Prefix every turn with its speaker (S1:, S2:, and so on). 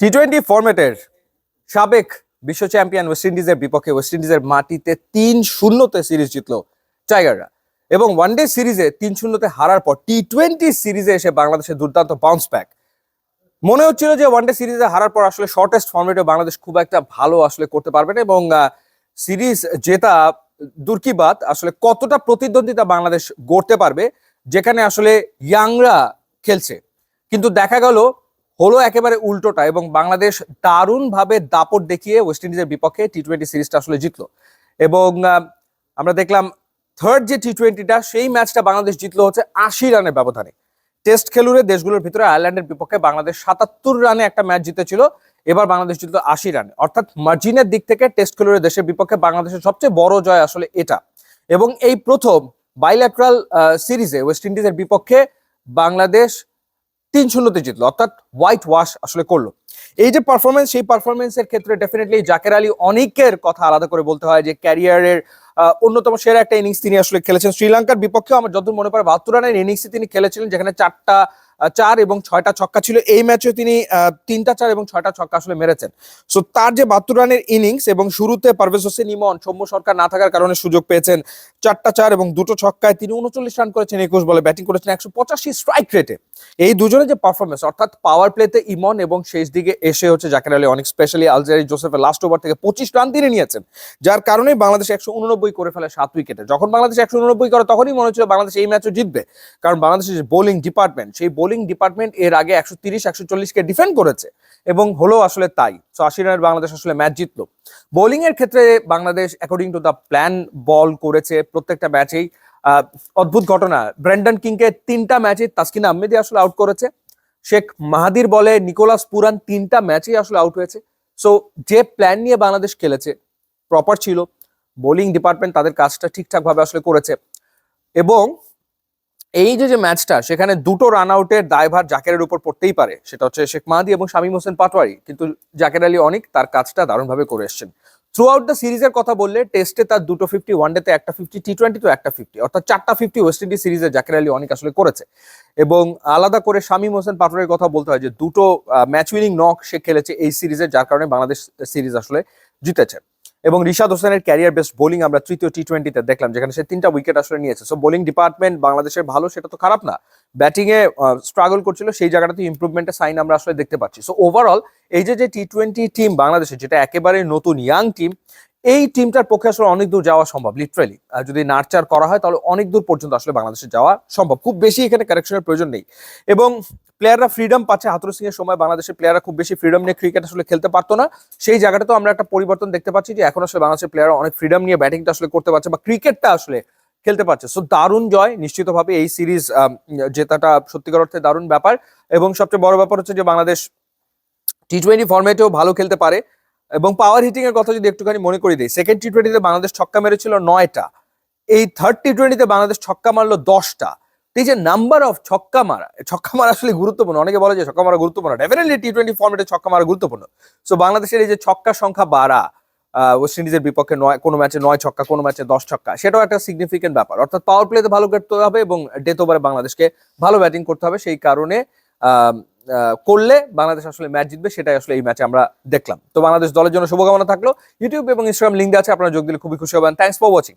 S1: T twenty ফরম্যাটের সাবেক বিশ্ব champion West ইন্ডিজের বিপক্ষে ওয়েস্ট ইন্ডিজের মাটিতে তিন শূন্যতে সিরিজ জিতলো টাইগাররা এবং ওয়ানডে সিরিজে তিন শূন্যতে হারার পর টি টোয়েন্টি সিরিজে এসে বাংলাদেশের দুর্দান্ত বাউন্স ব্যাক মনে হচ্ছিল যে ওয়ানডে সিরিজে হারার পর আসলে শর্টেস্ট ফর্মেটে বাংলাদেশ খুব একটা ভালো আসলে করতে পারবে না এবং সিরিজ জেতা দুর্কিবাদ আসলে কতটা প্রতিদ্বন্দ্বিতা বাংলাদেশ গড়তে পারবে, যেখানে আসলে ইয়াংরা খেলছে। কিন্তু দেখা গেল হলো একেবারে উল্টোটা এবং বাংলাদেশ দারুণভাবে দাপট দেখিয়ে ওয়েস্ট ইন্ডিজের বিপক্ষে টি টোয়েন্টি সিরিজটা আসলে জিতলো। এবং আমরা দেখলাম থার্ড যে টি টোয়েন্টিটা সেই ম্যাচটা বাংলাদেশ জিতলো হচ্ছে আশি রানের ব্যবধানে। টেস্ট খেলুড়ে দেশগুলোর ভিতরে আয়ারল্যান্ডের বিপক্ষে বাংলাদেশ সাতাত্তর রানে একটা ম্যাচ জিতেছিল, এবার বাংলাদেশ জিতলো আশি রানে। অর্থাৎ মার্জিনের দিক থেকে টেস্ট খেলুড়ে দেশের বিপক্ষে বাংলাদেশের সবচেয়ে বড় জয় আসলে এটা। এবং এই প্রথম বাইল্যাট্রাল সিরিজে ওয়েস্ট ইন্ডিজের বিপক্ষে বাংলাদেশ তিন শূন্যতে জিতলো অর্থাৎ হোয়াইট ওয়াশ আসলে করল। এই যে পারফরমেন্স সেই পারফরমেন্সের ক্ষেত্রে ডেফিনেটলি জাকের আলী অনেকের কথা আলাদা করে বলতে হয় যে ক্যারিয়ারের অন্যতম সেরা একটা ইনিংস তিনি আসলে খেলেছেন। শ্রীলঙ্কার বিপক্ষেও আমার যতদূর মনে পড়ে বাহাত্তর রানের ইনিংসে তিনি খেলেছিলেন, যেখানে চারটা চার এবং ছয়টা ছক্কা ছিল। এই ম্যাচে তিনি তিনটা চার এবং ছয়টা ছক্কা আসলে মেরেছেন। সো তার যে বাহাত্তর রানের ইনিংস এবং শুরুতে পারভেজ হোসেন ইমন, সৌম্য সরকার না থাকার কারণে সুযোগ পেয়েছেন চারটা চার এবং দুটো ছক্কায় তিনি উনচল্লিশ রান করেছেন একুশ বলে ব্যাটিং করেছেন একশো পঁচাশি স্ট্রাইক রেটে এই দুজনের যে পারফরমেন্স অর্থাৎ পাওয়ার প্লেতে ইমন এবং শেষ দিকে এসে হচ্ছে জাকের আলী অনেক স্পেশালি আলজারি জোসেফের লাস্ট ওভার থেকে পঁচিশ রান তিনি নিয়েছেন, যার কারণে বাংলাদেশ একশো উননব্বই করে ফেলে সাত উইকেটে যখন বাংলাদেশ একশো উননব্বই করে, তখনই মনে হচ্ছিল বাংলাদেশ এই ম্যাচও জিতবে, কারণ বাংলাদেশের যে বোলিং ডিপার্টমেন্ট সেই বোলিং ডিপার্টমেন্ট এর আগে একশো তিরিশ, একশো চল্লিশকে ডিফেন্ড করেছে, এবং হলো আসলে তাই। তো আশি রানের বাংলাদেশ আসলে ম্যাচ জিতলো। বোলিং এর ক্ষেত্রে Bangladesh according to the plan ball করেছে প্রত্যেকটা ম্যাচেই অদ্ভুত ঘটনা, ব্র্যান্ডন কিংকে তিনটা ম্যাচে তাসকিন আহমেদি আসলে আউট করেছে। শেখ মাহাদির বলে নিকোলাস পুরান তিনটা ম্যাচেই আসলে আউট হয়েছে। সো যে প্ল্যান নিয়ে বাংলাদেশ খেলেছে প্রপার ছিল। বোলিং ডিপার্টমেন্ট তাদের কাজটা ঠিকঠাক ভাবে আসলে করেছে। এবং এই যে যে ম্যাচটা, সেখানে দুটো রান আউটের দায়ভার জাকেরের উপর পড়তেই পারে। সেটা হচ্ছে শেখ মাহাদি এবং শামীম হোসেন পাটোয়ারি। কিন্তু জাকের আলী অনেক তার কাজটা দারুণভাবে করে এসছেন। থ্রু আউট দ্য সিরিজের কথা বললে টেস্টে তার দুটো ফিফটি ওয়ান ওয়ানডেতে একটা ফিফটি টি টোয়েন্টি তো একটা ফিফটি অর্থাৎ চারটা ফিফটি ওয়েস্ট ইন্ডিজ সিরিজে জাকের আলী অনেক আসলে করেছে। এবং আলাদা করে শামীম হোসেন পাটোরের কথা বলতে হয় যে, দুটো ম্যাচ উইনিং নক সে খেলেছে এই সিরিজে যার কারণে বাংলাদেশ সিরিজ আসলে জিতেছে। এবং রিশাদ হোসেনের ক্যারিয়ার বেস্ট বোলিং আমরা তৃতীয় টি টোয়েন্টিতে দেখলাম, যেখানে সে তিনটা উইকেট আসলে নিয়েছে। সো বোলিং ডিপার্টমেন্ট বাংলাদেশের ভালো, সেটা তো খারাপ না। ব্যাটিংয়ে স্ট্রাগল করছিল, সেই জায়গাটাতে ইম্প্রুভমেন্টের সাইন আমরা আসলে দেখতে পাচ্ছি। সো ওভারঅল এই যে যে টি টোয়েন্টি টিম বাংলাদেশের, যেটা একেবারে নতুন ইয়াং টিম এই টিমটার পক্ষে আসলে অনেক দূর যাওয়া সম্ভব লিটারালি যদি নার্চার করা হয়, তাহলে অনেক দূর পর্যন্ত আসলে বাংলাদেশে যাওয়া সম্ভব। খুব বেশি এখানে কারেকশনের প্রয়োজন নেই। এবং প্লেয়াররা ফ্রিডম পাচ্ছে হাতুর সিং এর সময় বাংলাদেশের প্লেয়াররা খুব বেশি ফ্রিডম নিয়ে ক্রিকেট আসলে খেলতে পারতো না। সেই জায়গাটা তো আমরা একটা পরিবর্তন দেখতে পাচ্ছি যে, এখন আসলে বাংলাদেশের প্লেয়াররা অনেক ফ্রিডম নিয়ে ব্যাটিংটা আসলে করতে পারছে বা ক্রিকেটটা আসলে খেলতে পারছে। সো দারুণ জয় নিশ্চিতভাবে এই সিরিজ জেতাটা সত্যিকার অর্থে দারুণ ব্যাপার। এবং সবচেয়ে বড় ব্যাপার হচ্ছে যে, বাংলাদেশ টি টোয়েন্টি ফর্মেটেও ভালো খেলতে পারে। এবং পাওয়ার হিটিং এর কথা যদি একটুখানি মনে করে দিই সেকেন্ড টি টোয়েন্টিতে বাংলাদেশ ছক্কা মেরেছিল নয়টা। এই থার্ড টি টোয়েন্টিতে বাংলাদেশ ছক্কা মারলো দশটা। এই যে নাম্বার অফ ছক্কা মারা ছক্কা মারা আসলে গুরুত্বপূর্ণ। অনেকে বলে যে ছক্কা মারা গুরুত্বপূর্ণ ডেফিনেটলি টি টোয়েন্টি ফর্মেটে ছক্কা মারা গুরুত্বপূর্ণ। সো বাংলাদেশের এই যে ছক্কার সংখ্যা বাড়া ওয়েস্ট ইন্ডিজের বিপক্ষে নয়, কোনো ম্যাচে নয় ছক্কা, কোনো ম্যাচে দশ ছক্কা, সেটাও একটা সিগনিফিকেন্ট ব্যাপার। অর্থাৎ পাওয়ার প্লেতে ভালো করতে হবে এবং ডেথ ওভারে বাংলাদেশকে ভালো ব্যাটিং করতে হবে। সেই কারণে করলে বাংলাদেশ আসলে ম্যাচ জিতবে, সেটাই আসলে এই ম্যাচে আমরা দেখলাম। তো বাংলাদেশ দলের জন্য শুভকামনা থাকল। ইউটিউব এবং ইনস্টাগ্রাম লিঙ্ক আছে, আপনারা যোগ দিলে খুবই খুশি হবেন। Thanks for watching